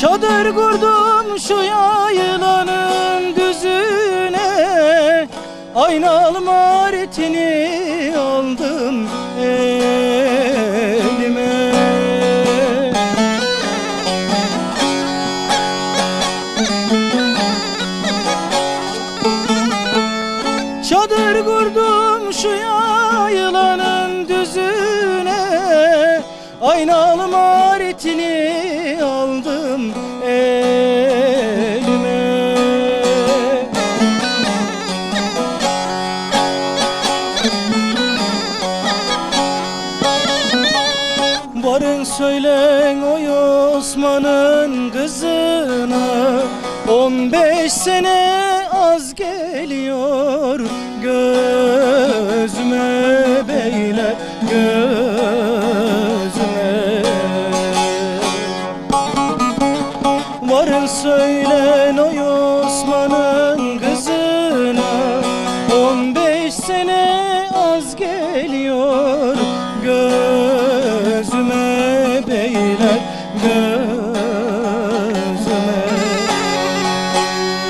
Çadır kurdum şu yaylanın düzüne. Aynalı martini aldım. Çadır kurdum şu yaylanın düzüne. Aynalı maritini aldım elime. Varın söylen oy Osman'ın kızına. 15 sene az geliyor Varın söylen oy Osman'ın kızına 15 sene az geliyor